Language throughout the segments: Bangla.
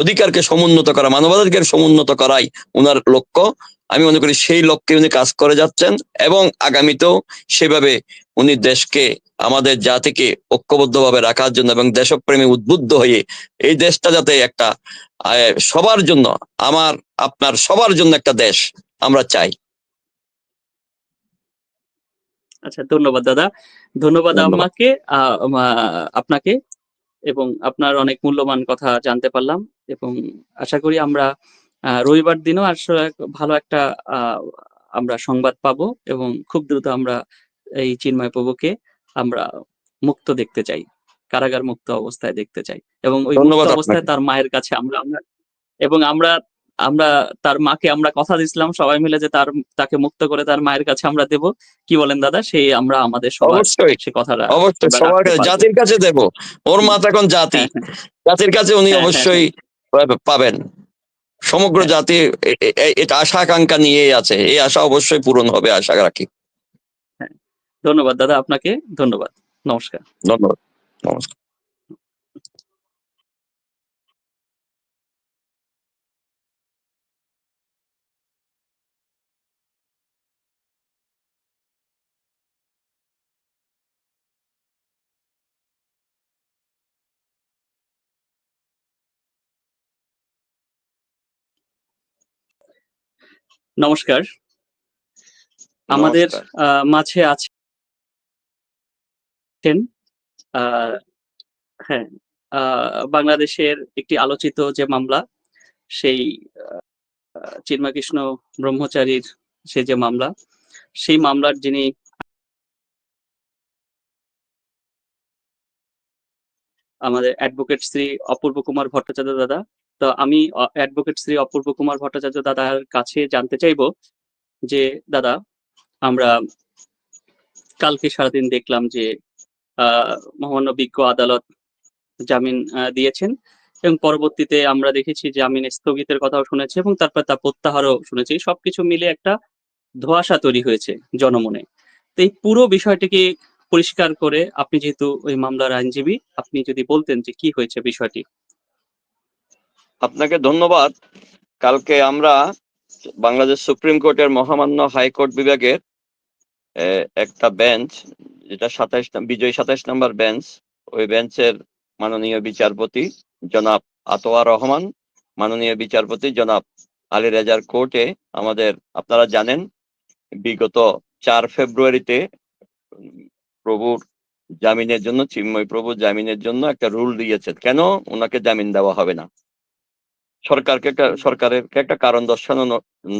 অধিকারকে সমুন্নত করা মানবাধিকার সমুন্নত করাই ওনার লক্ষ্য। আমি মনে করি সেই লক্ষ্যে উনি কাজ করে যাচ্ছেন এবং আগামীতেও সেভাবে উনি দেশকে আমাদের জাতিকে ঐক্যবদ্ধভাবে রাখার জন্য এবং দেশপ্রেমী উদ্বুদ্ধ হয়ে এই দেশটা যাতে একটা সবার জন্য আমার আপনার সবার জন্য একটা দেশ আমরা চাই। আচ্ছা ধন্যবাদ দাদা। ধন্যবাদ। আমাকে আহ, আপনাকে। এবং আপনার অনেক মূল্যবান কথা জানতে পারলাম এবং আশা করি আমরা রবিবার দিনও আসলে ভালো একটা আহ, আমরা সংবাদ পাবো এবং খুব দ্রুত আমরা এই চিন্ময় প্রভুকে আমরা মুক্ত দেখতে চাই কারাগার মুক্ত অবস্থায় দেখতে চাই এবং ওই মুক্ত অবস্থায় তার মায়ের কাছে আমরা আমরা এবং আমরা আমরা তার মাকে আমরা কথা দিছিলাম সবাই মিলে যে তার তাকে মুক্ত করে তার মায়ের কাছে আমরা দেব। কি বলেন দাদা? সেই আমরা আমাদের সবার সে কথাটা অবশ্যই সবার। জাতির কাছে দেব। ওর মা তো এখন জাতি। হ্যাঁ, জাতির কাছে উনি হ্যাঁ, হ্যাঁ, অবশ্যই পাবেন। সমগ্র হ্যাঁ। জাতি এটা আশা আকাঙ্ক্ষা নিয়েই আছে। এই আশা অবশ্যই পূরণ হবে আশা রাখি। ধন্যবাদ দাদা আপনাকে। ধন্যবাদ। নমস্কার। ধন্যবাদ। নমস্কার। নমস্কার। আমাদের মাঝে আছেন আহ, হ্যাঁ বাংলাদেশের একটি আলোচিত যে মামলা সেই আহ, চিন্ময়কৃষ্ণ ব্রহ্মচারীর সে যে মামলা সেই মামলার যিনি আমাদের অ্যাডভোকেট শ্রী অপূর্ব কুমার ভট্টাচার্য দাদা তো আমি অ্যাডভোকেট শ্রী অপূর্ব কুমার ভট্টাচার্য দাদার কাছে জানতে চাইব যে দাদা আমরা কালকে সারাদিন দেখলাম যে আহ, মহামান্য বিজ্ঞ আদালত জামিন দিয়েছেন এবং পরবর্তীতে আমরা দেখেছি জামিন স্থগিতের কথাও শুনেছি এবং তারপর তা প্রত্যাহারও শুনেছি। সবকিছু মিলে একটা ধোঁয়াশা তৈরি হয়েছে জনমনে। তো এই পুরো বিষয়টিকে পরিষ্কার করে আপনি যেহেতু ওই মামলার আইনজীবী আপনি যদি বলতেন যে কি হয়েছে বিষয়টি? আপনাকে ধন্যবাদ। কালকে আমরা বাংলাদেশ সুপ্রিম কোর্টের মহামান্য হাইকোর্ট বিভাগের একটা বেঞ্চ, যেটা সাতাইশ বিজয় সাতাইশ নম্বর বেঞ্চ, ওই বেঞ্চের মাননীয় বিচারপতি জনাব আতোয়া রহমান, মাননীয় বিচারপতি জনাব আলী রেজার কোর্টে আমাদের, আপনারা জানেন, বিগত চার ফেব্রুয়ারিতে প্রভুর জামিনের জন্য, চিন্ময় প্রভুর জামিনের জন্য একটা রুল দিয়েছেন কেন? ওনাকে জামিন দেওয়া হবে না। সরকারকে একটা সরকারের একটা কারণ দর্শানো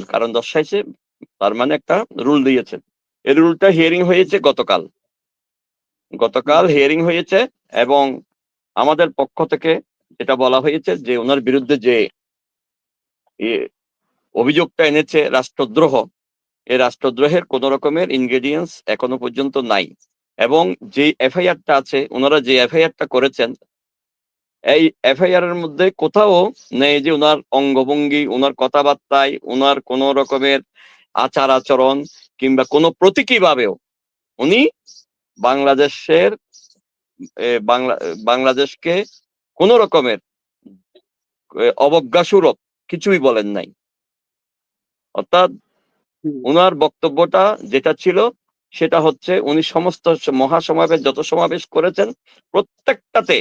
কারণ দর্শাইছে, তার মানে একটা রুল দিয়েছে। এই রুলটা হিয়ারিং হয়েছে গতকাল। গতকাল হিয়ারিং হয়েছে এবং আমাদের পক্ষ থেকে এটা বলা হয়েছে যে, ওনার বিরুদ্ধে যে অভিযোগটা এনেছে রাষ্ট্রদ্রোহ, এই রাষ্ট্রদ্রোহের কোন রকমের ইনগ্রেডিয়েন্টস এখনও পর্যন্ত নাই। এবং যে এফআইআরটা আছে, ওনারা যে এফআইআরটা করেছেন এই এফআইআর এর মধ্যে কোথাও নেই যে ওনার অঙ্গভঙ্গি ওনার কথাবার্তায় ওনার কোন রকমের আচার আচরণ কিংবা কোনো প্রতীকী ভাবেও উনি বাংলাদেশের বাংলা বাংলাদেশকে কোন রকমের অবজ্ঞাসুরক কিছুই বলেন নাই। অর্থাৎ ওনার বক্তব্যটা যেটা ছিল সেটা হচ্ছে উনি সমস্ত মহাসমাবেশ যত সমাবেশ করেছেন প্রত্যেকটাতে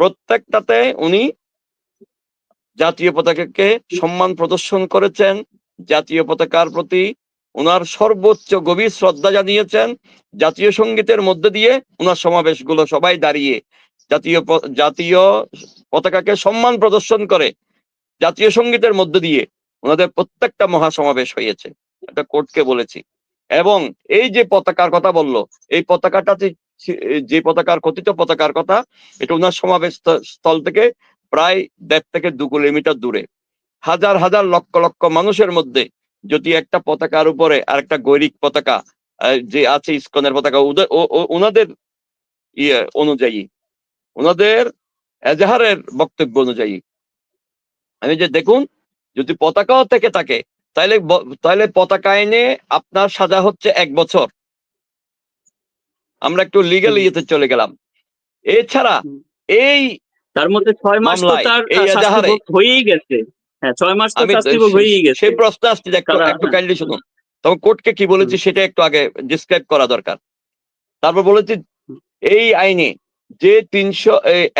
প্রত্যেকটাতে উনি জাতীয় পতাকাকে সম্মান প্রদর্শন করেছেন, জাতীয় পতাকার প্রতি ওনার সর্বোচ্চ গভীর শ্রদ্ধা জানিয়েছেন, জাতীয় সঙ্গীতের মধ্যে দিয়ে ওনার সমাবেশগুলো সবাই দাঁড়িয়ে জাতীয় জাতীয় পতাকাকে সম্মান প্রদর্শন করে জাতীয় সঙ্গীতের মধ্যে দিয়ে ওনাদের প্রত্যেকটা মহাসমাবেশ হয়েছে। এটা কোর্টকে বলেছি। এবং এই যে পতাকার কথা বলল, এই পতাকাটা যে পতাকার কথিত পতাকার কথা, এটা ওনার সমাবেশ স্থল থেকে প্রায় দেড় থেকে দু কিলোমিটার দূরে। হাজার হাজার লক্ষ লক্ষ মানুষের মধ্যে যদি একটা পতাকার উপরে আরেকটা গৈরিক পতাকা যে আছে ইস্কনের পতাকা ওনাদের ইয়ে অনুযায়ী ওনাদের এজাহারের বক্তব্য অনুযায়ী, আমি যে দেখুন, যদি পতাকাও থেকে থাকে তাহলে তাহলে পতাকা এনে আপনার সাজা হচ্ছে এক বছর। আমরা একটু লিগাল ইয়েতে চলে গেলাম। এছাড়া এই তার মধ্যে ছয় মাস তো তার। হয়েই গেছে। হ্যাঁ ছয় মাস তো আমি শাস্তি ভোগ হয়েই গেছে। সেই প্রশ্ন আসছে একটু একটু কাইন্ডলি শুনুন। তখন কোর্টকে কি বলেছি সেটা একটু আগে ডিসক্রাইব করা দরকার। তারপর বলেছি এই আইনে যে তিনশো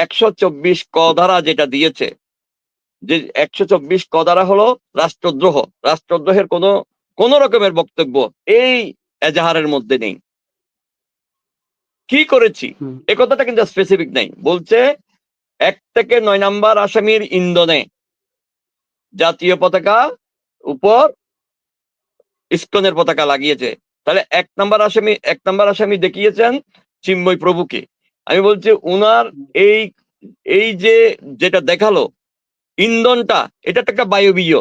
একশো চব্বিশ ক ধারা যেটা দিয়েছে যে একশো চব্বিশ ক ধারা হলো রাষ্ট্রদ্রোহ। রাষ্ট্রদ্রোহের কোনো কোন রকমের বক্তব্য এই এজাহারের মধ্যে নেই। কি করেছি। এ কথাটা কিন্তু স্পেসিফিক নাই। বলছে এক থেকে নয় নাম্বার আসামির ইন্ধনে জাতীয় পতাকা উপর ইস্কনের পতাকা লাগিয়েছে। তাহলে এক নাম্বার আসামি এক নাম্বার আসামি দেখিয়েছেন চিন্ময় প্রভুকে। আমি বলছি উনার এই এই যে যেটা দেখাল ইন্ধনটা এটা একটা বায়বীয়।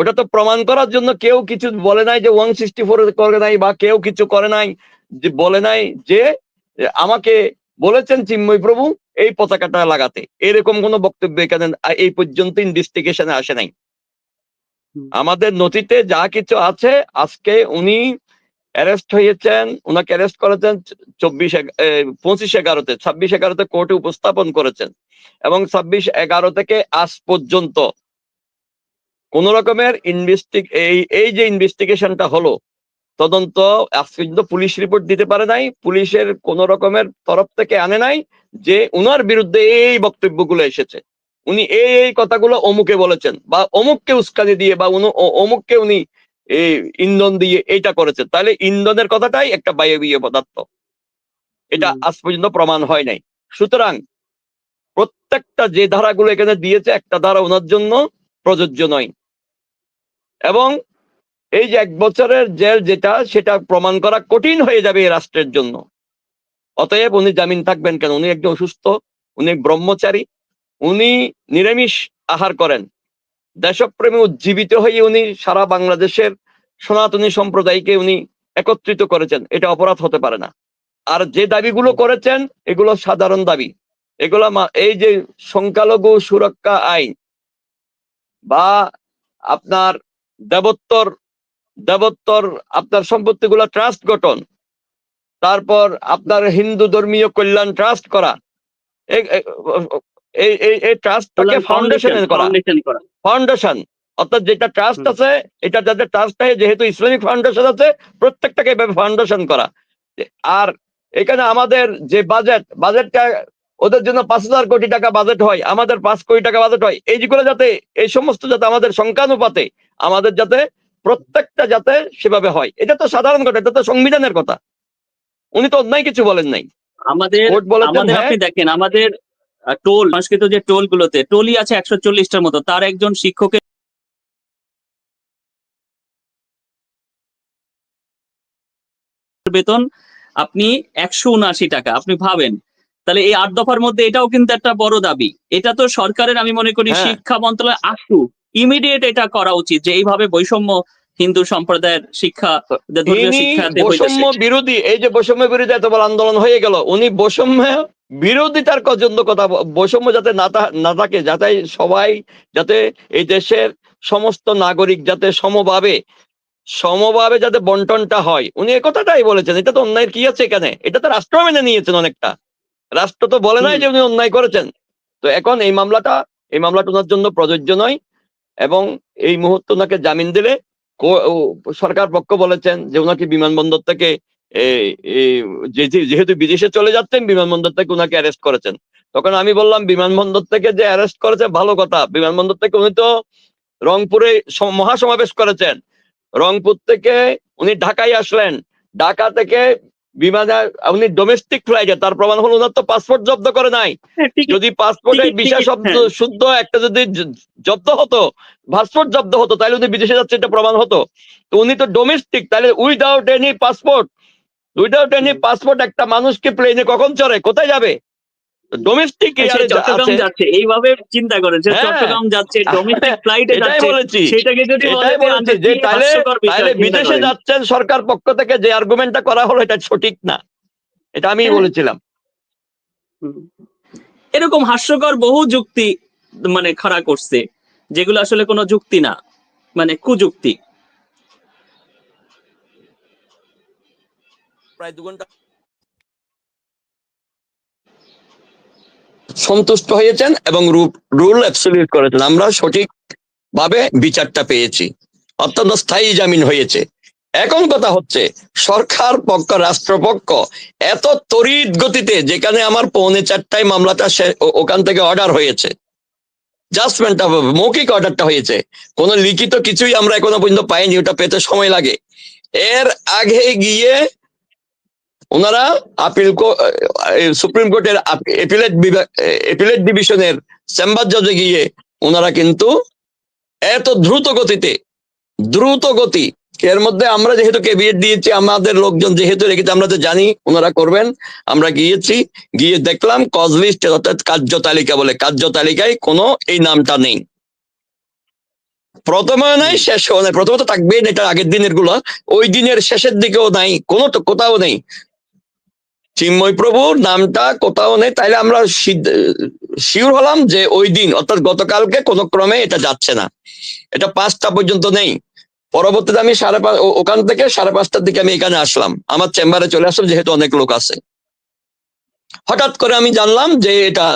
ওটা তো প্রমাণ করার জন্য কেউ কিছু বলে নাই যে ওয়ান সিক্সটি ফোর করে নাই বা কেউ কিছু করে নাই যে বলে নাই যে আমাকে বলেছেন চিন্ময় প্রভু এই পতাকাটা লাগাতে। এরকম কোনো বক্তব্য এখানে এই পর্যন্ত ইনভেস্টিগেশনে আসে নাই। আমাদের নথিতে যা কিছু আছে আজকে উনি অ্যারেস্ট হয়েছেন ওনাকে অ্যারেস্ট করেছেন চব্বিশ পঁচিশ এগারোতে ছাব্বিশ এগারোতে কোর্টে উপস্থাপন করেছেন। এবং ছাব্বিশ এগারো থেকে আজ পর্যন্ত কোন রকমের ইনভেস্টিগ এই এই যে ইনভেস্টিগেশনটা হলো তদন্ত আজ পর্যন্ত পুলিশ রিপোর্ট দিতে পারে নাই পুলিশের কোন রকমের তরফ থেকে আনে নাই যে উনার বিরুদ্ধে এই বক্তব্যগুলো এসেছে। উনি এই এই কথাগুলো অমুকে বলেছেন বা অমুককে উস্কানি দিয়ে বা অমুককে উনি এই ইন্ধন দিয়ে এইটা করেছেন। তাহলে ইন্ধনের কথাটাই একটা বায়বীয় পদার্থ। এটা আজ পর্যন্ত প্রমাণ হয় নাই। সুতরাং প্রত্যেকটা যে ধারাগুলো এখানে দিয়েছে একটা ধারা ওনার জন্য প্রযোজ্য নয়। এবং এই যে এক বছরের জেল যেটা, সেটা প্রমাণ করা কঠিন হয়ে যাবে এই রাষ্ট্রের জন্য। অতএব উনি জামিন থাকবেন কেন? উনি একজন অসুস্থ, উনি ব্রহ্মচারী, উনি নিরামিষ আহার করেন। দেশপ্রেমী উজ্জীবিত হয়ে উনি সারা বাংলাদেশের সনাতনী সম্প্রদায়কে উনি একত্রিত করেছেন। এটা অপরাধ হতে পারে না। আর যে দাবিগুলো করেছেন, এগুলো সাধারণ দাবি। এগুলো এই যে সংখ্যালঘু সুরক্ষা আইন বা আপনার দেবত্তর দেবত্তর আপনার সম্পত্তিগুলো ট্রাস্ট গঠন। তারপর আপনার হিন্দু ধর্মীয় কল্যাণ ট্রাস্ট করা। এই এই এই- এই ট্রাস্টটাকে ফাউন্ডেশন করা। ফাউন্ডেশন অর্থাৎ যেটা ট্রাস্ট আছে এটা যাদের ট্রাস্ট আছে যেহেতু ইসলামিক ফাউন্ডেশন আছে প্রত্যেকটাকে এভাবে ফাউন্ডেশন করা। আর এখানে আমাদের যে বাজেট বাজেটটা ওদের জন্য পাঁচ হাজার কোটি টাকা বাজেট হয় আমাদের পাঁচ কোটি টাকা বাজেট হয় এই যেগুলো যাতে এই সমস্ত যাতে আমাদের সংখ্যানুপাতে আমাদের যাতে প্রত্যেকটা যাতে সেভাবে হয়। এটা তো সাধারণ কথা এটা তো সংবিধানের কথা। উনি তো অন্যায় কিছু বলেন নাই। আমাদের আমাদের হ্যাঁ। আপনি দেখেন আমাদের টোল সংস্কৃত যে টোল গুলোতে টোলই আছে একশো চল্লিশটার মতো। তার একজন শিক্ষকের বেতন আপনি একশো উনআশি টাকা আপনি ভাবেন। তাহলে এই আট দফার মধ্যে এটাও কিন্তু একটা বড় দাবি। এটা তো সরকারের আমি মনে করি হ্যাঁ। শিক্ষা মন্ত্রণালয় আসুক। ইমিডিয়েট এটা করা উচিত যে এইভাবে বৈষম্য হিন্দু সম্প্রদায়ের শিক্ষা বৈষম্য বিরোধী এই যে বৈষম্য বিরোধী এত বড় আন্দোলন হয়ে গেল উনি বৈষম্য বিরোধিতার পর্যন্ত কথা বৈষম্য যাতে না থাকে যাতে সবাই যাতে এই দেশের সমস্ত নাগরিক যাতে সমভাবে সমভাবে যাতে বন্টনটা হয়। উনি এই কথাটাই বলেছেন এটা তো অন্যায়ের কি আছে এখানে? এটা তো রাষ্ট্র মেনে নিয়েছেন অনেকটা। রাষ্ট্র তো বলে নাই যে উনি অন্যায় করেছেন। তো এখন এই মামলাটা এই মামলাটা ওনার জন্য প্রযোজ্য নয়। এবং এই মুহূর্তে ওনাকে জামিন দিলে সরকার পক্ষ বলেছেন যে ওনাকে বিমানবন্দর থেকে যেহেতু বিদেশে চলে যাচ্ছেন, বিমানবন্দর থেকে ওনাকে অ্যারেস্ট করেছেন। তখন আমি বললাম, বিমানবন্দর থেকে যে অ্যারেস্ট করেছে, ভালো কথা। বিমানবন্দর থেকে উনি তো রংপুরে সম- মহাসমাবেশ করেছেন। রংপুর থেকে উনি ঢাকায় আসলেন। ঢাকা থেকে বিমানে উনি ডোমেস্টিক ফ্লাইটে তার প্রমাণ হলো ওনার তো পাসপোর্ট জব্দ করে নাই। হ্যাঁ, যদি পাসপোর্টের বিশা শব্দ হ্যাঁ। শুদ্ধ একটা যদি জব্দ হতো পাসপোর্ট জব্দ হতো তাহলে উনি বিদেশে যাচ্ছে এটা প্রমাণ হতো। তো উনি তো ডোমেস্টিক তাহলে without any passport without any passport একটা মানুষকে প্লেনে কখন চড়ে? কোথায় যাবে? ডোমেস্টিক চট্টগ্রাম যাচ্ছে এইভাবে চিন্তা করেন সে হ্যাঁ। চট্টগ্রাম যাচ্ছে ডোমেস্টিক ফ্লাইটে যাচ্ছে বলেছি। সেটাকে যদি এটাই বলেছি যে তাহলে তাহলে বিদেশে যাচ্ছেন সরকার পক্ষ থেকে যে আর্গুমেন্টটা করা হলো এটা সঠিক না। এটা আমি হ্যাঁ। বলেছিলাম। এরকম হাস্যকর বহু যুক্তি মানে খাড়া করছে যেগুলো আসলে কোনো যুক্তি না মানে কুযুক্তি। প্রায় দু ঘণ্টা সন্তুষ্ট হয়েছেন এবং রুল অ্যাবসলিউট করেছেন। আমরা সঠিক ভাবে বিচারটা পেয়েছি। অত্যন্ত স্থায়ী জামিন হয়েছে। এখন কথা হচ্ছে, সরকার পক্ষ, রাষ্ট্রপক্ষ এত তড়িৎ গতিতে, যেখানে আমার পৌনে চারটায় মামলাটা ওখান থেকে অর্ডার হয়েছে। জাজমেন্টটা মৌখিক অর্ডারটা হয়েছে। কোনো লিখিত কিছুই আমরা এখনও পর্যন্ত পাইনি, ওটা পেতে সময় লাগে। এর আগে গিয়ে ওনারা আপিল সুপ্রিম কোর্টের এপিলেট বিভাগ এপিলেট ডিভিশনের চেম্বার জজে গিয়ে ওনারা কিন্তু এত দ্রুত গতিতে, দ্রুত গতি, এর মধ্যে আমরা যেহেতু কেবিএট দিয়েছি, আমাদের লোকজন যেহেতু রেখেছে, আমরা তো জানি ওনারা করবেন। আমরা গিয়েছি, গিয়ে দেখলাম কজ লিস্ট অর্থাৎ কার্য তালিকা বলে, কার্য তালিকায় কোনো এই নামটা নেই। প্রথমে নাই, শেষেও নাই প্রথমত থাকবে এটা আগের দিনেরগুলো ওই দিনের শেষের দিকেও নাই, কোনো কোথাও নেই। চিন্ময় প্রভুর নামটা কোথাও নেই। তাইলে আমরা শিওর হলাম যে ওই দিন, অর্থাৎ গতকালকে কোনো ক্রমে এটা যাচ্ছে না। এটা পাঁচটা পর্যন্ত নেই। পরবর্তীতে আমি সাড়ে পাঁচ ওখান থেকে সাড়ে পাঁচটার দিকে আমি এখানে আসলাম। আমার চেম্বারে চলে আসলাম, যেহেতু অনেক লোক আছে। হঠাৎ করে আমি জানলাম যে এটা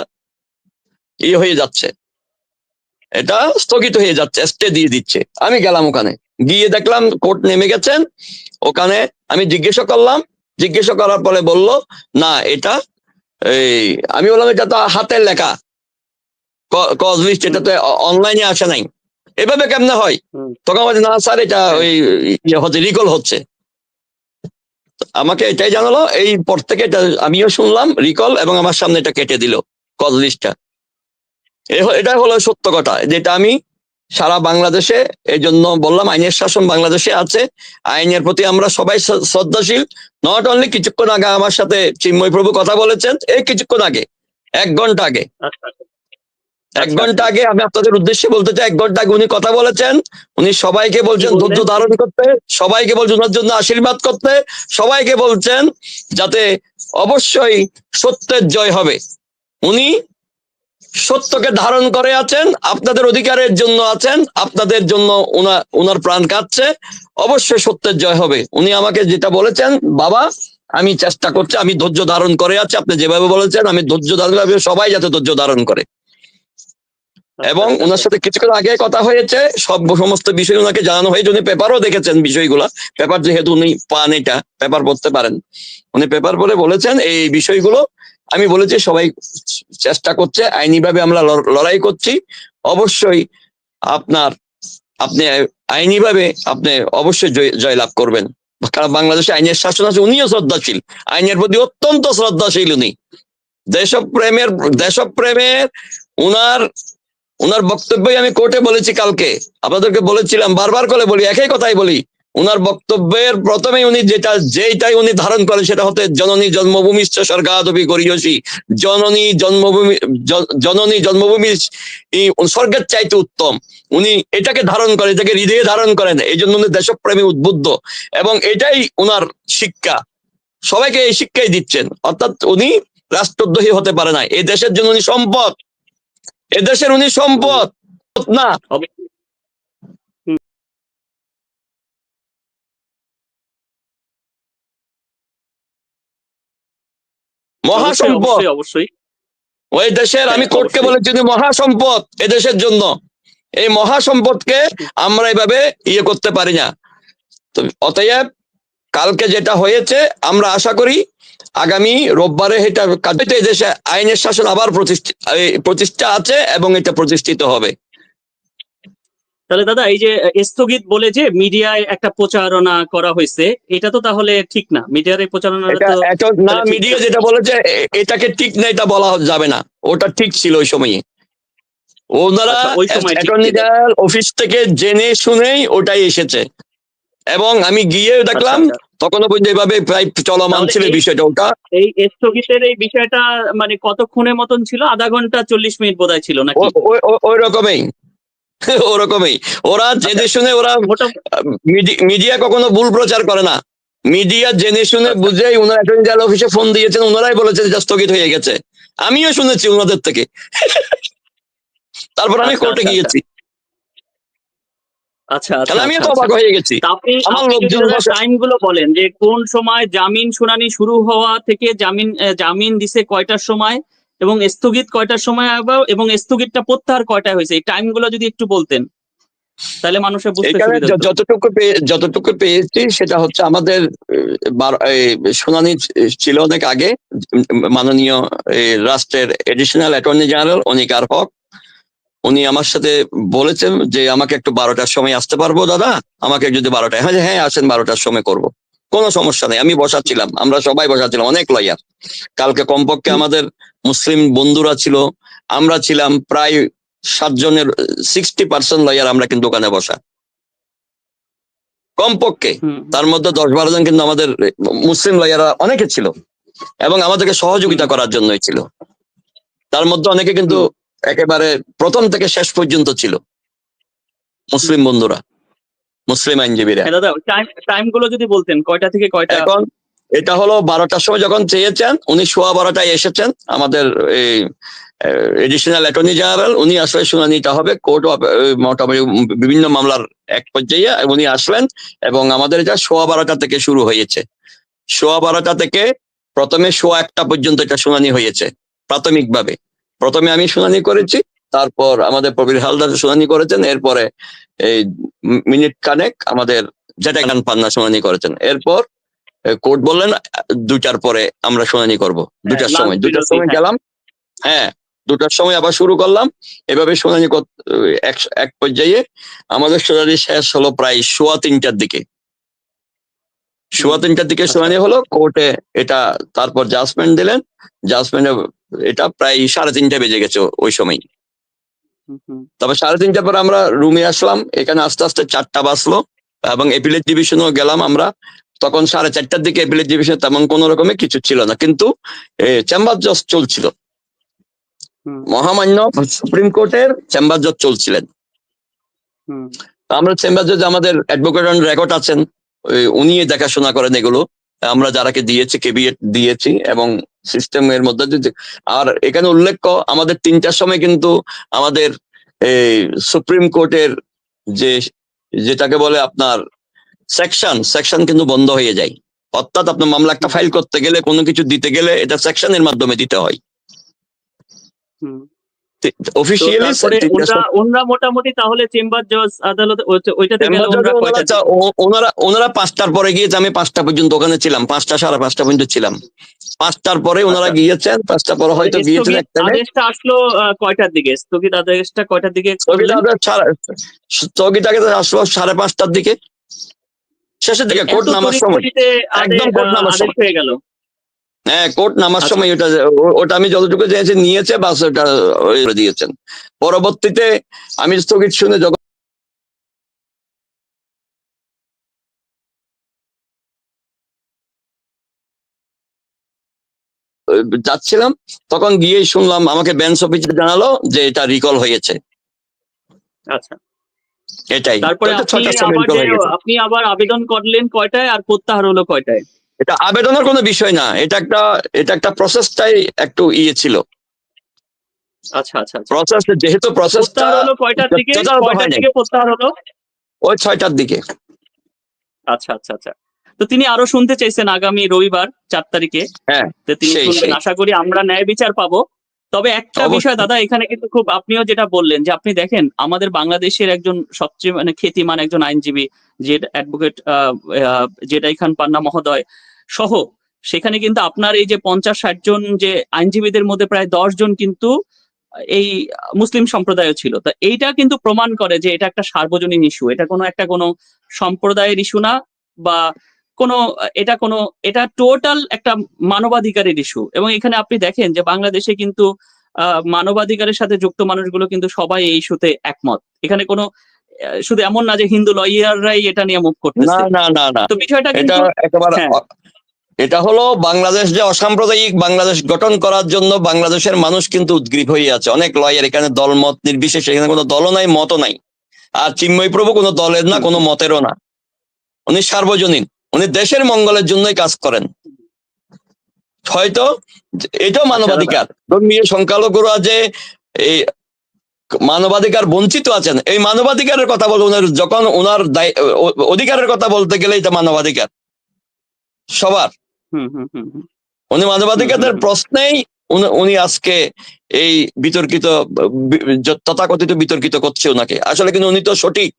ইয়ে হয়ে যাচ্ছে। এটা স্থগিত হয়ে যাচ্ছে, স্টে দিয়ে দিচ্ছে। আমি গেলাম ওখানে। গিয়ে দেখলাম কোর্ট নেমে গেছেন। ওখানে আমি জিজ্ঞাসা করলাম জিজ্ঞাসা করার পরে বলল না এটা এই আমি বললাম এটা তো হাতের লেখা। কজ লিস্ট এটা তো অনলাইনে আসে নাই। এভাবে কেমনে হয়। তখন বলছে না স্যার এটা ওই ইয়ে হচ্ছে রিকল হচ্ছে। আমাকে এটাই জানালো এই পর থেকে এটা আমিও শুনলাম রিকল এবং আমার সামনে এটা কেটে দিল কজ লিস্টটা এটা হলো সত্য কথা যেটা আমি সারা বাংলাদেশে এই জন্য বললাম আইনের শাসন বাংলাদেশে আছে। আইনের প্রতি আমরা সবাই শ্রদ্ধাশীল। নট অনলি কিছুক্ষণ আগে আমার সাথে চিন্ময় প্রভু কথা বলেছেন এই কিছুক্ষণ আগে এক ঘণ্টা আগে। আচ্ছা এক ঘণ্টা আগে আমি আপনাদের উদ্দেশ্যে বলতে চাই এক ঘণ্টা আগে উনি কথা বলেছেন উনি সবাইকে বলছেন ধৈর্য ধারণ করতে সবাইকে বলছেন ওনার জন্য আশীর্বাদ করতে সবাইকে বলছেন যাতে অবশ্যই সত্যের জয় হবে। উনি সত্যকে ধারণ করে আছেন আপনাদের অধিকারের জন্য আছেন আপনাদের জন্য উনার উনার প্রাণ কাঁদছে। অবশ্যই সত্যের জয় হবে। উনি আমাকে যেটা বলেছেন বাবা আমি চেষ্টা করছি আমি ধৈর্য ধারণ করে আছি আপনি যেভাবে বলেছেন আমি ধৈর্য ধারণ করে সবাই যাতে ধৈর্য ধারণ করে। এবং ওনার সাথে কিছুক্ষণ আগে কথা হয়েছে সব সমস্ত বিষয় ওনাকে জানানো হয়েছে উনি পেপারও দেখেছেন বিষয়গুলা। পেপার যেহেতু উনি পান এটা পেপার পড়তে পারেন। উনি পেপার পড়ে বলেছেন এই বিষয়গুলো আমি বলেছি, সবাই চেষ্টা করছে, আইনিভাবে আমরা লড়- লড়াই করছি। অবশ্যই আপনার, আপনি আইনিভাবে আপনি অবশ্যই জয়, জয়লাভ করবেন। কারণ বাংলাদেশে আইনের শাসন আছে, উনিও শ্রদ্ধাশীল। আইনের প্রতি অত্যন্ত শ্রদ্ধাশীল উনি। দেশপ্রেমের দেশপ্রেমের উনার উনার বক্তব্যই আমি কোর্টে বলেছি কালকে। আপনাদেরকে বলেছিলাম, বারবার করে বলি, একই কথাই বলি। উনার বক্তব্যের প্রথমে উনি যেটা, যেইটাই উনি ধারণ করেন সেটা হতে জননী জন্মভূমি স্বর্গাদবি করিয়সী। জননী জন্মভূমি জননী জন্মভূমি স্বর্গের চাইতে উত্তম। উনি এটাকে ধারণ করে এটাকে হৃদয়ে ধারণ করেন এই জন্য উনি দেশপ্রেমী, উদ্বুদ্ধ এবং এটাই উনার শিক্ষা। সবাইকে এই শিক্ষাই দিচ্ছেন। অর্থাৎ উনি রাষ্ট্রদ্রোহী হতে পারে না এই দেশের জন্য উনি সম্পদ। এদেশের উনি সম্পদ। না। মহাসম্পদ। অবশ্যই ওই দেশের আমি কোর্টকে বলেছি উনি মহাসম্পদ এদেশের জন্য। এই মহাসম্পদকে আমরা এভাবে ইয়ে করতে পারি না। তো অতএব কালকে যেটা হয়েছে আমরা আশা করি আগামী রোববারে এটা কাজে দেশে আইনের শাসন আবার প্রতিষ্ঠিত প্রতিষ্ঠা আছে এবং এটা প্রতিষ্ঠিত হবে। তাহলে দাদা এই যে স্থগিত বলে যে মিডিয়ায় একটা প্রচারণা করা হয়েছে এটা তো তাহলে ঠিক না। মিডিয়ার এই প্রচারণা না মিডিয়া যেটা বলেছে এটাকে ঠিক না এটা বলা যাবে না। ওটা ঠিক ছিল ওই সময়ে ওনারা আচ্ছা, সময় ঠিক অ্যাটর্নি। জেনারেল অফিস থেকে জেনে শুনেই ওটাই এসেছে। এবং আমি গিয়ে দেখলাম আচ্ছা, আচ্ছা। তখনও পর্যন্ত এভাবে প্রায় চলমান ছিল এই- বিষয়টা ওটা। এই স্থগিতের এই বিষয়টা মানে কতক্ষণের মতন ছিল? আধা ঘণ্টা চল্লিশ মিনিট বোধহয় ছিল না ওই রকমই। ওরকমই। ওরা জেনে শুনে ওরা মিডিয়া কখনো ভুল প্রচার করে না। মিডিয়া জেনে শুনে আচ্ছা। বুঝে ওনারা অ্যাটর্নি জেনারেল অফিসে ফোন দিয়েছেন ওনারাই বলেছেন যে স্থগিত হয়ে গেছে। আমিও শুনেছি ওনাদের থেকে। তারপর আমি আচ্ছা, কোর্টে আচ্ছা, গিয়েছি। আচ্ছা আচ্ছা আমিও তো আচ্ছা, অবাক হয়ে গেছি। টাইমগুলো বলেন যে কোন সময় জামিন শুনানি শুরু হওয়া থেকে জামিন জামিন দিছে কয়টার সময়? এবং স্থগিত কয়টার সময় আবার এবং স্থগিতটা প্রত্যাহার কয়টায় হয়েছে? এই টাইমগুলো যদি একটু বলতেন তাহলে মানুষের বুঝতে সুবিধা যতটুকু যতটুকু পেয়েছি সেটা হচ্ছে আমাদের শুনানি ছিল অনেক আগে মাননীয় রাষ্ট্রের additional attorney general Anikar Haque? উনি আমার সাথে বলেছেন যে আমাকে একটু বারোটার সময় আসতে পারব দাদা? আমাকে যদি বারোটায় হ্যাঁ হ্যাঁ আসেন বারোটার সময় করব। কোনো সমস্যা নেই আমি বসাচ্ছিলাম আমরা সবাই বসাচ্ছিলাম অনেক লয়ার কালকে কমপক্ষে আমাদের মুসলিম বন্ধুরা ছিল আমরা ছিলাম প্রায় সাতজনের সিক্সটি পার্সেন্ট লয়ার আমরা কিন্তু ওখানে বসা। কমপক্ষে তার মধ্যে দশ বারো জন কিন্তু আমাদের মুসলিম লয়াররা অনেকে ছিল এবং আমাদেরকে সহযোগিতা করার জন্যই ছিল। তার মধ্যে অনেকে কিন্তু একেবারে প্রথম থেকে শেষ পর্যন্ত ছিল মুসলিম বন্ধুরা মুসলিম আইনজীবীরা। হ্যাঁ দাদা টাইম টাইমগুলো যদি বলতেন কয়টা থেকে কয়টা এখন এটা হলো বারোটার সময় যখন চেয়েছেন, উনি সোয়া বারোটায় এসেছেন, আমাদের এই এডিশনাল অ্যাটর্নি জেনারেল উনি আসলে শুনানিটা হবে কোর্ট মোটামুটি বিভিন্ন মামলার এক পর্যায়ে উনি আসলেন এবং আমাদের এটা সোয়া বারোটা থেকে শুরু হয়েছে। সোয়া বারোটা থেকে প্রথমে সোয়া একটা পর্যন্ত এটা শুনানি হয়েছে, প্রাথমিকভাবে। প্রথমে আমি শুনানি করেছি, তারপর আমাদের প্রবীর হালদার শুনানি করেছেন, এরপরে এই মিনিট কানেক আমাদের যেটা গান পান্না শুনানি করেছেন। এরপর কোর্ট বললেন দুটার পরে আমরা শুনানি করব। দুটার সময় দুটার সময় হ্যাঁ। গেলাম। হ্যাঁ দুটার সময় আবার শুরু করলাম। এভাবে শুনানি এক পর্যায়ে আমাদের শুনানি শেষ হলো প্রায় সোয়া তিনটার দিকে। সোয়া তিনটার দিকে আচ্ছা। শুনানি হলো কোর্টে এটা তারপর জাজমেন্ট দিলেন। জাজমেন্টে এটা প্রায় সাড়ে তিনটা বেজে গেছে ওই সময়। তবে সাড়ে তিনটার পর আমরা রুমে আসলাম। এখানে আস্তে আস্তে চারটা বাজলো এবং এপিলেট ডিভিশনও গেলাম আমরা। তখন সাড়ে চারটার দিকে এপিলেট ডিভিশন তেমন কোন রকমের কিছু ছিল না। কিন্তু চেম্বার জজ চলছিল। মহামান্য সুপ্রিম কোর্টের চেম্বার জজ চলছিলেন। আমরা চেম্বার জজ আমাদের অ্যাডভোকেট অন রেকর্ড আছেন। উনি দেখাশোনা করেন এগুলো। আমরা যারাকে দিয়েছি কেবিএট দিয়েছি এবং সিস্টেম এর মধ্যে দিয়ে আর এখানে উল্লেখ্য আমাদের তিনটার সময় কিন্তু আমাদের এই সুপ্রিম কোর্টের যে যেটাকে বলে আপনার সেকশন সেকশন কিন্তু বন্ধ হয়ে যায়। অর্থাৎ আপনার মামলা একটা ফাইল করতে গেলে কোনো কিছু দিতে গেলে এটা সেকশনের মাধ্যমে দিতে হয়। অফিসিয়ালি ওনরা ওনরা মোটামুটি তাহলে চেম্বার জজ আদালতে ওইটাতে গেলে ওনারা ওনারা ওনারা পাঁচটার পরে গিয়েছে আমি পাঁচটা পর্যন্ত ওখানে ছিলাম পাঁচটা সাড়ে পাঁচটা পর্যন্ত ছিলাম। পাঁচটার পরে ওনারা আচ্ছা। গিয়েছেন পাঁচটা পরে হয়তো গিয়েছেন আদেশটা আসলো কয়টার দিকে? স্থগিত আদেশটা কয়টার দিকে স্থগিত আদেশ স্থগিত আদেশ আসলো সাড়ে পাঁচটার দিকে। শেষের দিকে কোর্ট নামার সময় একদম কোর্ট নামার সময়। হয়ে গেল হ্যাঁ কোর্ট নামার আচ্ছা। সময় ওটা ওটা আমি যতটুকু জেনেছি নিয়েছে বাস ওটা দিয়েছেন পরবর্তীতে আমি স্থগিত শুনে যখন যাচ্ছিলাম তখন গিয়েই শুনলাম আমাকে বেঞ্চ অফিসে জানালো যে এটা রিকল হয়েছে আচ্ছা এটাই। তারপরে আপনি আবার আবেদন করলেন কয়টায় আর প্রত্যাহার হলো কয়টায়? এটা আবেদনের কোনো বিষয় না। এটা একটা এটা একটা প্রসেসটাই একটু ইয়ে ছিল। আচ্ছা আচ্ছা আচ্ছা। প্রসেস যেহেতু প্রসেসটা হলো কয়টার দিকে? কয়টার দিকে প্রত্যাহার হলো? ওই ছয়টার দিকে। আচ্ছা আচ্ছা আচ্ছা। তো তিনি আরও শুনতে চাইছেন আগামী রবিবার চার তারিখে। হ্যাঁ, তিনি শুনবেন। আশা করি আমরা ন্যায় বিচার পাবো। তবে একটা বিষয় দাদা এখানে কিন্তু খুব আপনিও যেটা বললেন যে আপনি দেখেন আমাদের বাংলাদেশের একজন সবচেয়ে মানে খ্যাতিমান একজন আইনজীবী যে অ্যাডভোকেট জেডাই খান পান্না মহোদয় সহ সেখানে কিন্তু আপনার এই যে পঞ্চাশ ষাট জন যে আইনজীবীদের মধ্যে প্রায় দশ জন কিন্তু এই মুসলিম সম্প্রদায়ও ছিল। তো এইটা কিন্তু প্রমাণ করে যে এটা একটা সার্বজনীন ইস্যু এটা কোনো একটা কোনো সম্প্রদায়ের ইস্যু না বা কোনো এটা কোনো এটা টোটাল একটা মানবাধিকারের ইস্যু এবং এখানে আপনি দেখেন যে বাংলাদেশে কিন্তু আহ, মানবাধিকারের সাথে যুক্ত মানুষগুলো কিন্তু সবাই এই ইস্যুতে একমত। এখানে কোনো শুধু এমন না যে হিন্দু লয়াররাই এটা নিয়ে মুভ না করতেছে। না না না তো বিষয়টা এটা কিন্তু একেবারে হ্যাঁ। এটা হলো বাংলাদেশ যে অসাম্প্রদায়িক বাংলাদেশ গঠন করার জন্য বাংলাদেশের মানুষ কিন্তু উদ্গ্রীব হয়ে আছে। অনেক লয়ার এখানে দলমত নির্বিশেষে এখানে কোনো দলও নাই মতও নাই। আর চিন্ময় প্রভু কোনো দলের না কোনো মতেরও না। উনি সার্বজনীন। উনি দেশের মঙ্গলের জন্যই কাজ করেন। হয়তো এটাও মানবাধিকার। ধর্মীয় সংখ্যালঘুরা যে এই মানবাধিকার বঞ্চিত আছেন এই মানবাধিকারের কথা বলে ওনার যখন ওনার দায়- অধিকারের কথা বলতে গেলে এটা মানবাধিকার। সবার। উনি মানবাধিকারের প্রশ্নেই উনি- উনি আজকে এই বিতর্কিত তথাকথিত বিতর্কিত করছে ওনাকে আসলে কিন্তু উনি তো সঠিক।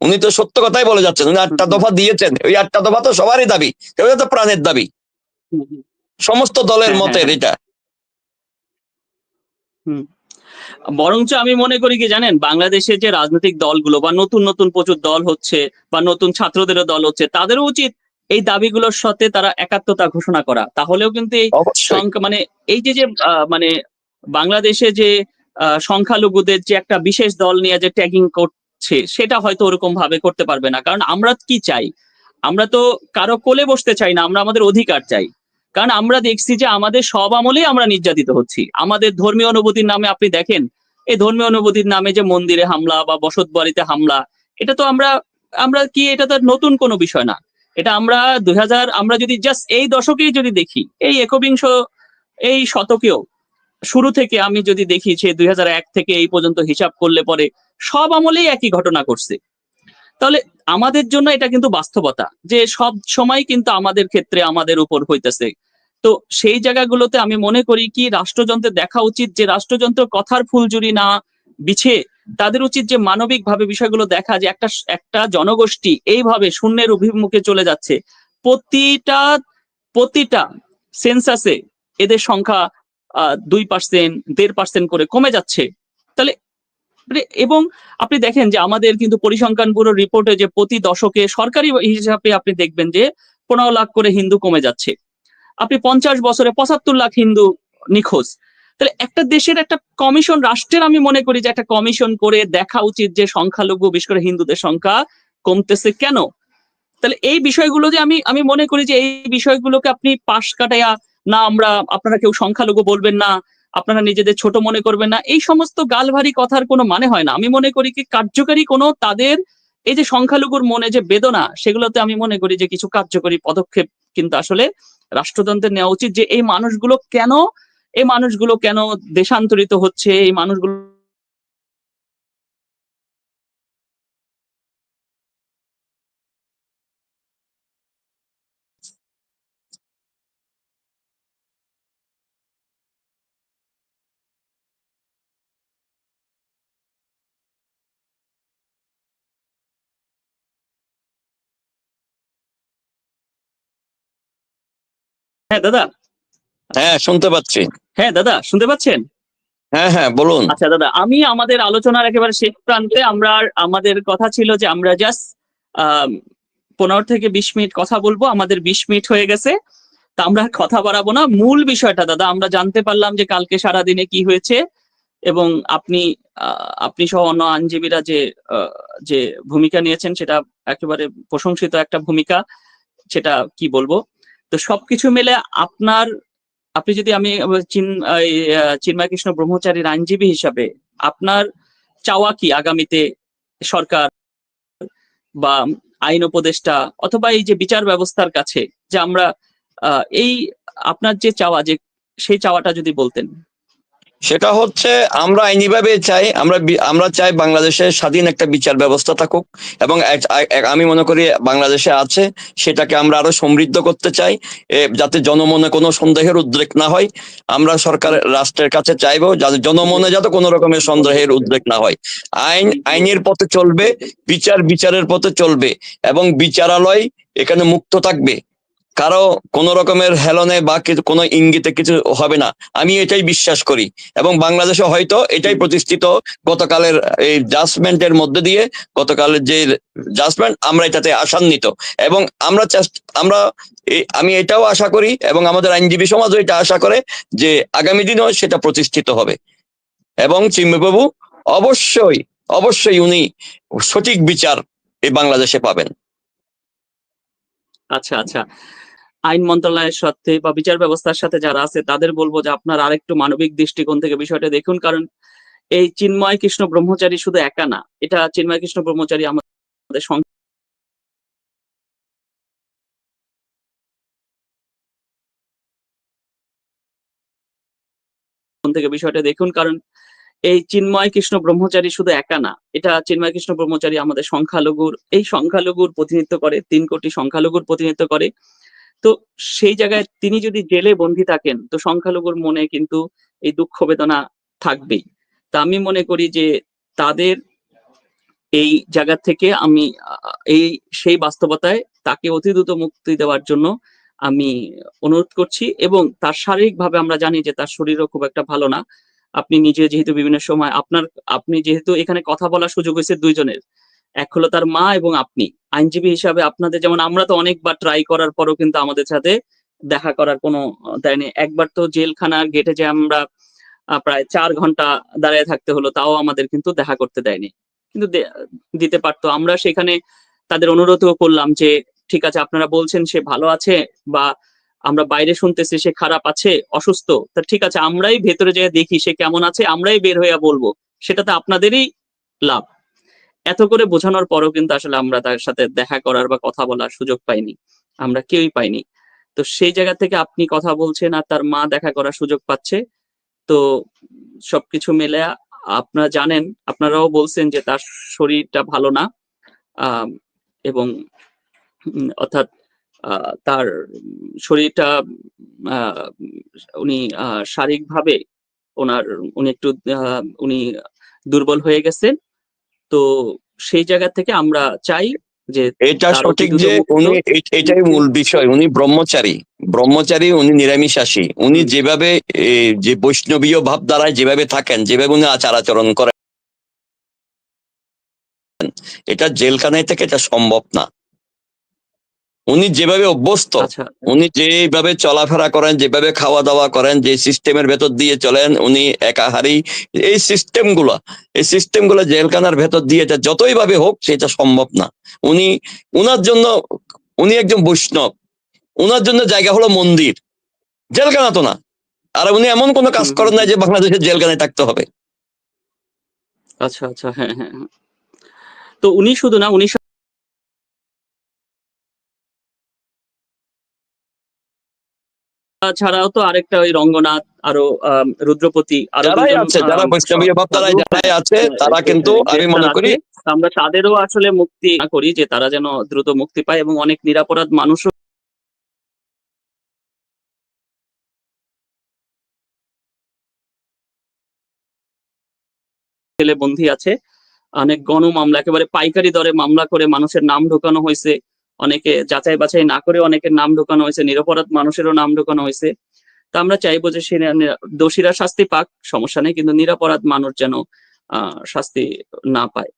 উনি তো সত্য কথাই বলে যাচ্ছেন। উনি আটটা দফা দিয়েছেন। ওই আটটা দফা তো সবারই দাবি। এটা তো প্রাণের দাবি। সমস্ত দলের হ্যাঁ, মতের হ্যাঁ। এটা। বরঞ্চ আমি মনে করি কি জানেন? বাংলাদেশের যে রাজনৈতিক দলগুলো বা নতুন নতুন প্রচুর দল হচ্ছে বা নতুন ছাত্রদেরও দল হচ্ছে তাদেরও উচিত এই দাবিগুলোর সাথে তারা একাত্মতা ঘোষণা করা। তাহলেও কিন্তু এই সংখ্যা মানে এই যে যে মানে বাংলাদেশে যে আহ, সংখ্যালঘুদের যে একটা বিশেষ দল নিয়ে যে ট্যাগিং করছে সেটা হয়তো ওরকম ভাবে করতে পারবে না। কারণ আমরা কি চাই? আমরা তো কারও কোলে বসতে চাই না আমরা আমাদের অধিকার চাই। কারণ আমরা দেখছি যে আমাদের সব আমলেই আমরা নির্যাতিত হচ্ছি। আমাদের ধর্মীয় অনুভূতির নামে আপনি দেখেন এই ধর্মীয় অনুভূতির নামে যে মন্দিরে হামলা বা বসত বাড়িতে হামলা এটা তো আমরা আমরা কি এটা তো নতুন কোনো বিষয় না। এটা আমরা দুই হাজার আমরা যদি জাস্ট এই দশকেই যদি দেখি, এই একবিংশ, এই শতকেও শুরু থেকে আমি যদি দেখি সে দুই থেকে এই পর্যন্ত হিসাব করলে পরে সব আমলেই একই ঘটনা ঘটছে। তাহলে আমাদের জন্য এটা কিন্তু বাস্তবতা যে সব সময় কিন্তু আমাদের ক্ষেত্রে আমাদের উপর হইতেছে। তো সেই জায়গাগুলোতে আমি মনে করি কি, রাষ্ট্রযন্ত্রে দেখা উচিত যে রাষ্ট্রযন্ত্র কথার ফুলজুরি না বিছে তাদের উচিত যে মানবিক ভাবে বিষয়গুলো দেখা যে একটা একটা জনগোষ্ঠী এইভাবে শূন্যের অভিমুখে চলে যাচ্ছে। প্রতিটা প্রতিটা সেন্সাসে এদের সংখ্যা দুই পার্সেন্ট দেড় পার্সেন্ট করে কমে যাচ্ছে। তাহলে মানে এবং আপনি দেখেন যে আমাদের কিন্তু পরিসংখ্যান ব্যুরোর রিপোর্টে যে প্রতি দশকে সরকারি হিসাবে আপনি দেখবেন যে পনেরো লাখ করে হিন্দু কমে যাচ্ছে। আপনি পঞ্চাশ বছরে পঁচাত্তর লাখ হিন্দু নিখোঁজ। তাহলে একটা দেশের একটা কমিশন রাষ্ট্রের আমি মনে করি যে একটা কমিশন করে দেখা উচিত যে সংখ্যালঘু, বিশেষ করে হিন্দুদের সংখ্যা কমতেছে কেন? তাহলে এই বিষয়গুলো যে আমি আমি মনে করি যে এই বিষয়গুলোকে আপনি পাশ কাটাইয়া, না আমরা, আপনারা কেউ সংখ্যালঘু বলবেন না, আপনারা নিজেদের ছোট মনে করবেন না, এই সমস্ত গালভারি কথার কোনো মানে হয় না। আমি মনে করি কি কার্যকারী কোনো তাদের এই যে সংখ্যালঘুর মনে যে বেদনা, সেগুলোতে আমি মনে করি যে কিছু কার্যকরী পদক্ষেপ কিন্তু আসলে রাষ্ট্রযন্ত্রের নেওয়া উচিত যে এই মানুষগুলো কেন এই মানুষগুলো কেন দেশান্তরিত হচ্ছে? এই মানুষগুলো হ্যাঁ দাদা। হ্যাঁ শুনতে পাচ্ছি। হ্যাঁ দাদা শুনতে পাচ্ছেন? হ্যাঁ হ্যাঁ বলুন। আচ্ছা দাদা আমি আমাদের আলোচনার একেবারে শেষ প্রান্তে আমরা আমাদের কথা ছিল যে আমরা জাস্ট পনেরো থেকে বিশ মিনিট কথা বলব আমাদের বিশ মিনিট হয়ে গেছে। তা আমরা কথা বাড়াবো না। মূল বিষয়টা দাদা আমরা জানতে পারলাম যে কালকে সারা দিনে কি হয়েছে এবং আপনি আপনি সহ অন্য আইনজীবীরা যে যে ভূমিকা নিয়েছেন সেটা একেবারে প্রশংসিত একটা ভূমিকা সেটা কি বলব? তো সবকিছু মিলে আপনার আপনি যদি আমি চিন্ময় কৃষ্ণ ব্রহ্মচারীর আইনজীবী হিসাবে আপনার চাওয়া কি আগামীতে সরকার বা আইন উপদেষ্টা অথবা এই যে বিচার ব্যবস্থার কাছে যে আমরা এই আপনার যে চাওয়া যে, সেই চাওয়াটা যদি বলতেন? সেটা হচ্ছে আমরা আইনিভাবে চাই, আমরা আমরা চাই বাংলাদেশে স্বাধীন একটা বিচার ব্যবস্থা থাকুক এবং আমি মনে করি বাংলাদেশে আছে, সেটাকে আমরা আরও সমৃদ্ধ করতে চাই যাতে জনমনে কোনো সন্দেহের উদ্রেক না হয়। আমরা সরকার রাষ্ট্রের কাছে চাইব যাতে জনমনে যাতে কোনো রকমের সন্দেহের উদ্রেক না হয়। আইন, আইনের পথে চলবে, বিচার বিচারের পথে চলবে এবং বিচারালয় এখানে মুক্ত থাকবে। কারও কোন রকমের হেলনে বা কোনো ইঙ্গিতে কিছু হবে না। আমি এটাই বিশ্বাস করি। এবং বাংলাদেশে হয়তো এটাই প্রতিষ্ঠিত গতকালের এই জাজমেন্টের মধ্যে দিয়ে গতকালের যে জাজমেন্ট, আমরা এটাতে আশান্বিত। এবং আমরা আমরা আমি এটাও আশা করি এবং আমাদের আইনজীবী সমাজও এটা আশা করে যে আগামী দিনেও সেটা প্রতিষ্ঠিত হবে। এবং চিন্ময়বাবু, অবশ্যই অবশ্যই উনি সঠিক বিচার এই বাংলাদেশে পাবেন। আচ্ছা আচ্ছা। আইন মন্ত্রণালয়ের সাথে বা বিচার ব্যবস্থার সাথে যারা আছে, তাদের বলব যে আপনার আরেকটু মানবিক দৃষ্টিকোণ থেকে বিষয়টা দেখুন, কারণ এই চিন্ময় কৃষ্ণ ব্রহ্মচারী শুধু একা না, এটা চিন্ময় কৃষ্ণ ব্রহ্মচারী আমাদের থেকে বিষয়টা দেখুন, কারণ এই চিন্ময় কৃষ্ণ ব্রহ্মচারী শুধু একা না, এটা চিন্ময় কৃষ্ণ ব্রহ্মচারী আমাদের সংখ্যালঘুর, এই সংখ্যালঘুর প্রতিনিধিত্ব করে, তিন কোটি সংখ্যালঘুর প্রতিনিধিত্ব করে। তো সেই জায়গায় তিনি যদি জেলে বন্দী থাকেন, তো সংখ্যালঘুর মনে কিন্তু এই দুঃখ বেদনা থাকবেই। তা আমি মনে করি যে তাদের এই জায়গা থেকে আমি, এই সেই বাস্তবতায় তাকে অতি দ্রুত মুক্তি দেওয়ার জন্য আমি অনুরোধ করছি এবং তার শারীরিকভাবে আমরা জানি যে তার শরীরও খুব একটা ভালো না। আপনি নিজে যেহেতু বিভিন্ন সময় আপনার, আপনি যেহেতু এখানে কথা বলার সুযোগ হয়েছে দুইজনের। এক হলো তার মা এবং আপনি। আইনজীবী হিসাবে আপনাদের যেমন আমরা তো অনেকবার ট্রাই করার পরও কিন্তু আমাদের সাথে দেখা করার কোনো দেয়নি একবার তো জেলখানার গেটে যে আমরা প্রায় চার ঘণ্টা দাঁড়িয়ে থাকতে হলো, তাও আমাদের কিন্তু দেখা করতে দেয়নি। কিন্তু দিতে পারতো। আমরা সেখানে তাদের অনুরোধও করলাম যে, ঠিক আছে, আপনারা বলছেন সে ভালো আছে বা আমরা বাইরে শুনতেছি, সে খারাপ আছে, অসুস্থ। তা ঠিক আছে, আমরাই ভেতরে যেয়ে দেখি সে কেমন আছে, আমরাই বের হইয়া বলব। সেটাতে আপনাদেরই লাভ। এত করে বোঝানোর পরও কিন্তু আসলে আমরা তার সাথে দেখা করার বা কথা বলার সুযোগ পাইনি। আমরা কেউই পাইনি। তো সেই জায়গা থেকে আপনি কথা বলছেন আর তার মা দেখা করার সুযোগ পাচ্ছে। তো সবকিছু মিলে আপনারা জানেন, আপনারাও বলছেন যে তার শরীরটা ভালো না। এবং অর্থাৎ তার শরীরটা উনি শারীরিকভাবে ওনার উনি একটু উনি দুর্বল হয়ে গেছেন। তো সেই জায়গা থেকে আমরা চাই যে এটা সঠিক যে উনি এটাই মূল বিষয়। উনি ব্রহ্মচারী। ব্রহ্মচারী উনি নিরামিষাসী উনি যেভাবে যে বৈষ্ণবীয় ভাব দ্বারায় যেভাবে থাকেন যেভাবে উনি আচার আচরণ করেন এটা জেলখানায় থেকে এটা সম্ভব না। উনি যেভাবে অভ্যস্ত আচ্ছা। উনি যেভাবে চলাফেরা করেন যেভাবে খাওয়া দাওয়া করেন যে সিস্টেমের ভেতর দিয়ে চলেন উনি একাহারি। এই সিস্টেমগুলা এই সিস্টেমগুলা জেলখানার ভেতর দিয়ে এটা যতই ভাবে হোক সেটা সম্ভব না। উনি উনার জন্য উনি একজন বৈষ্ণব। উনার জন্য জায়গা হলো মন্দির। জেলখানা তো না। আর উনি এমন কোনো কাজ করেন না যে বাংলাদেশের জেলখানায় থাকতে হবে। আচ্ছা আচ্ছা হ্যাঁ হ্যাঁ হ্যাঁ। তো উনি শুধু না উনি ছাড়াও তো আরেকটা ওই রঙ্গনাথ আরও রুদ্রপতি আরও যারাই আছে যারা বৈষ্ণবীয় ভাব যারাই আছে তারা কিন্তু আমি মনে করি আমরা তাদেরও আসলে মুক্তি করি যে তারা যেন দ্রুত মুক্তি পায় এবং অনেক নিরাপরাধ মানুষও বন্দী আছে। অনেক গণ মামলা একেবারে পাইকারি দরে মামলা করে মানুষের নাম ঢোকানো হয়েছে। অনেকে যাচাই বাছাই না করে অনেকের নাম ঢোকানো হয়েছে, নিরপরাধ মানুষেরও নাম ঢোকানো হয়েছে। তা আমরা চাইব যে সে দোষীরা শাস্তি পাক, সমস্যা নেই, কিন্তু নিরাপরাধ মানুষ যেন শাস্তি না পায়।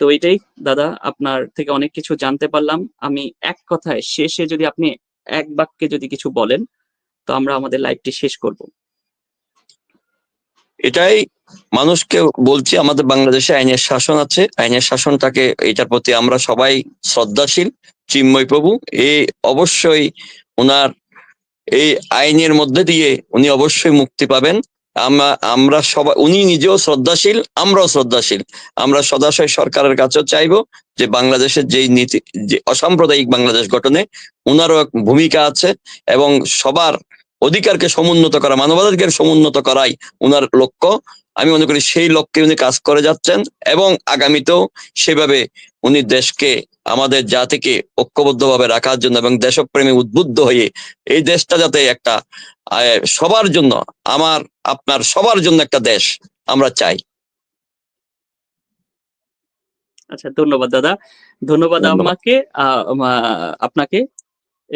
তো এটাই দাদা, আপনার থেকে অনেক কিছু জানতে পারলাম। আমি এক কথায় শেষে যদি আপনি এক বাক্যে যদি কিছু বলেন, তো আমরা আমাদের লাইভটি শেষ করব। এটাই মানুষকে বলছি, আমাদের বাংলাদেশে আইনের শাসন আছে। আইনের শাসনটাকে, এটার প্রতি আমরা সবাই শ্রদ্ধাশীল। চিন্ময় প্রভু এই অবশ্যই ওনার এই আইনের মধ্যে দিয়ে উনি অবশ্যই মুক্তি পাবেন। আমরা আমরা সবাই, উনি নিজেও শ্রদ্ধাশীল, আমরাও শ্রদ্ধাশীল। আমরা সদাশয় সরকারের কাছেও চাইব যে বাংলাদেশের যেই নীতি, যে অসাম্প্রদায়িক বাংলাদেশ গঠনে উনারও এক ভূমিকা আছে এবং সবার অধিকারকে সমুন্নত করা মানবাধিকার সমুন্নত করাই উনার লক্ষ্য। আমি মনে করি সেই লক্ষ্যে উনি কাজ করে যাচ্ছেন এবং আগামীতেও সেভাবে উনি দেশকে আমাদের জাতিকে ঐক্যবদ্ধভাবে রাখার জন্য এবং দেশপ্রেমী উদ্বুদ্ধ হয়ে এই দেশটা যাতে একটা সবার জন্য আমার আপনার সবার জন্য একটা দেশ আমরা চাই। আচ্ছা ধন্যবাদ দাদা। ধন্যবাদ ধন্যবাদ। আমাকে আহ, আপনাকে।